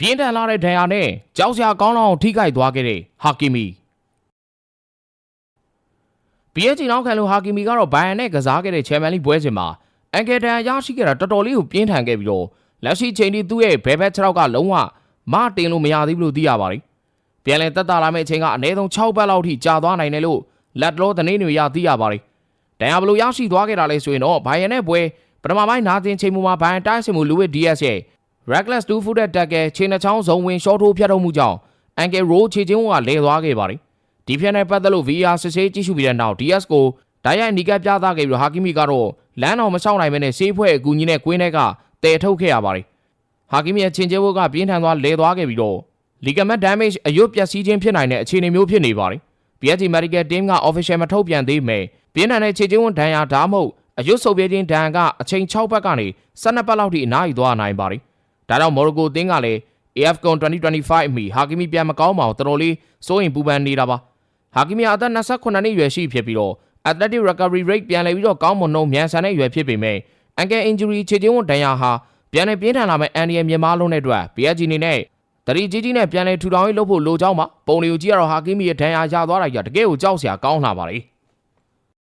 ပြင်းထန်လာတဲ့ဒဏ်ရာနဲ့ကြောက်စရာကောင်းလောက်ထိခိုက်သွားခဲ့တဲ့ဟာကီမီ PSG နောက်ခံလို့ဟာကီမီကတော့ဘိုင်ယန်နဲ့ကစားခဲ့တဲ့ချန်ပီယံလိပွဲစဉ်မှာအန်ကယ်ဒန်ရရှိခဲ့တာတော်တော်လေးကိုပြင်းထန်ခဲ့ပြီးတော့လက်ရှိချိန်ထိသူ့ရဲ့ဘဲဘက်6ကလုံးဝမတင်လို့မရသေးဘူးလို့သိရပါတယ်။ပြန်လည်တက်တာလာမယ့်အချိန်ကအနည်းဆုံး6ပတ်လောက်ထိကြာသွားနိုင်တယ်လို့လက်လောသတင်းတွေရသိရပါတယ်။ဒန်ယာဘလို့ရရှိသွားခဲ့တာလဲဆိုရင်တော့ဘိုင်ယန်နဲ့ပွဲပထမပိုင်းနာကျင်ချိန်မူမှာဘိုင်ယန်တိုက်စစ်မှုလူဝစ် DS ရဲ့ Reckless 2 footed tackle ခြေနှချောင်းဇုံဝင် short ထိုးဖြတ်ထုတ်မှုကြောင့်အန်ကယ်ရိုးခြေချင်းကလဲသွားခဲ့ပါတယ်။ဒီဖြတ်နဲ့ပတ်သက်လို့ VR စစ်ဆေးကြည့်ရှုပြီးတဲ့နောက် DS ကိုဓာတ်ရိုက်နီကပ်ပြသခဲ့ပြီးတော့ဟာကီမီကတော့လမ်းတော်မလျှောက်နိုင်မဲနဲ့ဆေးဖွဲ့အကူကြီးနဲ့ကွင်းထဲကတဲထုတ်ခဲ့ရပါတယ်။ဟာကီမီရဲ့ချင်းကျဲဘုတ်ကပြင်းထန်သွားလဲသွားခဲ့ပြီးတော့ ligament damage အယွတ်ပျက်စီးခြင်းဖြစ်နိုင်တဲ့အခြေအနေမျိုးဖြစ်နေပါတယ်။ PSG Medical Team က official မထုတ်ပြန်သေးမယ်။ပြင်းထန်တဲ့ခြေချင်းဝန်ဒဏ်ရာဒါမှမဟုတ်အယွတ်ဆုပ်ပြဲခြင်းဒဏ်ကအချိန်6ပတ်ကနေ12ပတ်လောက်ထိအနားယူသွားနိုင်ပါတယ်။ ဒါကြောင့်မော်ရိုကိုအသင်းကလည်း AFCON 2025အမီဟာကီမီပြန်မကောင်းပါဘူးတော်တော်လေးစိုးရင်ပူပန်နေတာပါ။ဟာကီမီအသက်28နှစ်ရွယ်ရှိဖြစ်ပြီးတော့ athletic recovery rate ပြန်လည်ပြီးတော့ကောင်းမွန်နှုန်းမြန်ဆန်တဲ့ရွယ်ဖြစ်ပေမဲ့ ankle injury ခြေချင်းဝန်ဒဏ်ရာဟာပြန်လည်ပြင်းထန်လာမဲ့အန်ဒီယမြင်မာလုံးတဲ့အတွက် PSG အနေနဲ့တရီကြီးကြီးနဲ့ပြန်လည်ထူထောင်ရေးလုပ်ဖို့လိုကြောင်းပါပုံတွေကိုကြည့်ရတော့ဟာကီမီရဲ့ဒဏ်ရာရသွားတာကြီးကတကယ်ကိုကြောက်စရာကောင်းလာပါလေ